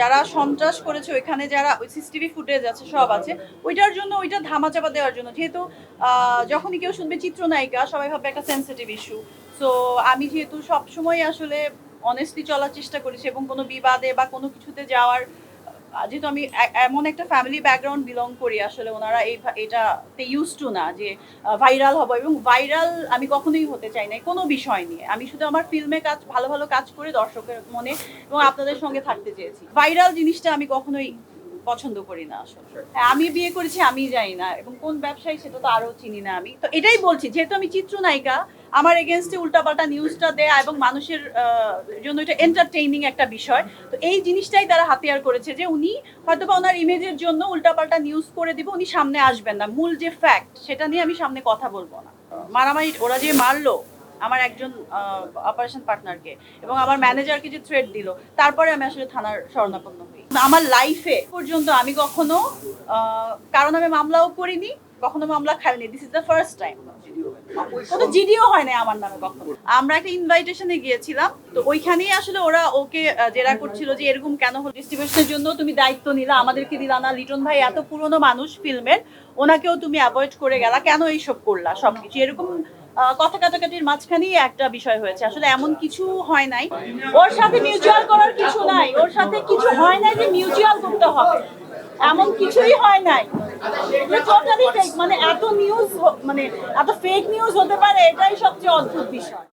যারা সন্ত্রাস করেছে, ওইখানে যারা ওই সিসিটিভি ফুটেজ আছে, সব আছে, ওইটার জন্য, ওইটা ধামাচাপা দেওয়ার জন্য। যেহেতু যখনই কেউ শুনবে চিত্রনায়িকা, সবাই ভাবে একটা সেন্সিটিভ ইস্যু সো আমি যেহেতু সবসময় আসলে অনেস্টলি চলার চেষ্টা করেছি এবং কোনো বিবাদে বা কোনো কিছুতে যাওয়ার যেহেতু আমি এমন একটা ফ্যামিলি ব্যাকগ্রাউন্ড বিলং করি আসলে ওনারা এই এটাতে ইউজ টু না যে ভাইরাল হব এবং ভাইরাল আমি কখনোই হতে চাই না কোনো বিষয় নিয়ে। আমি শুধু আমার ফিল্মে কাজ ভালো ভালো কাজ করে দর্শকের মনে এবং আপনাদের সঙ্গে থাকতে চেয়েছি। ভাইরাল জিনিসটা আমি কখনোই পছন্দ করি না আসলে। হ্যাঁ, আমি বিয়ে করেছি আমি জানি না এবং কোন ব্যবসায়ী সেটা তো আরও চিনি না আমি। তো এটাই বলছি যেহেতু আমি চিত্রনায়িকা আমার এগেনস্টে উল্টাপাল্টা নিউজটা দেয় এবং মানুষের জন্য এটা এন্টারটেইনিং একটা বিষয়। তো এই জিনিসটাই তারা হাতিয়ার করেছে যে উনি হয়তো বা ওনার ইমেজের জন্য উল্টাপাল্টা নিউজ করে দিব, উনি সামনে আসবেন না। মূল যে ফ্যাক্ট সেটা নিয়ে আমি সামনে কথা বলব না। মারামারি, ওরা যে মারলো আমার একজন অপারেশন পার্টনারকে এবং আমার ম্যানেজারকে যে থ্রেট দিল, তারপরে আমি আসলে থানার শরণাপন্ন হই। আমার লাইফে পর্যন্ত আমি কখনো কারণ আমি মামলাও করিনি কখনো মামলা খাইনি this is the first time কোনো জিডিও হয় না আমার নামে কখনো। আমরা একটা ইনভাইটেশনে গিয়েছিলাম। তো ওইখানেই আসলে ওরা ওকে জেরা করছিল যে এরকম কেন হলো? ডিস্ট্রিবিউশনের জন্য তুমি দায়িত্ব নিলা, আমাদেরকে দিলা না। লিটন ভাই এত পুরনো মানুষ ফিল্মের, ওনাকেও তুমি অ্যাভয়েড করে গেলা। কেন এইসব করলা? সবকিছু এরকম কথা কাটাকাটির মাঝখানেই একটা বিষয় হয়েছে। আসলে এমন কিছু হয় নাই। ওর সাথে মিউচুয়াল করার কিছু নাই। ওর সাথে কিছু হয় নাই যে মিউচুয়াল করতে হবে। এমন কিছুই হয় নাই। মানে এত নিউজ মানে এত ফেক নিউজ হতে পারে এটাই সবচেয়ে অদ্ভুত বিষয়।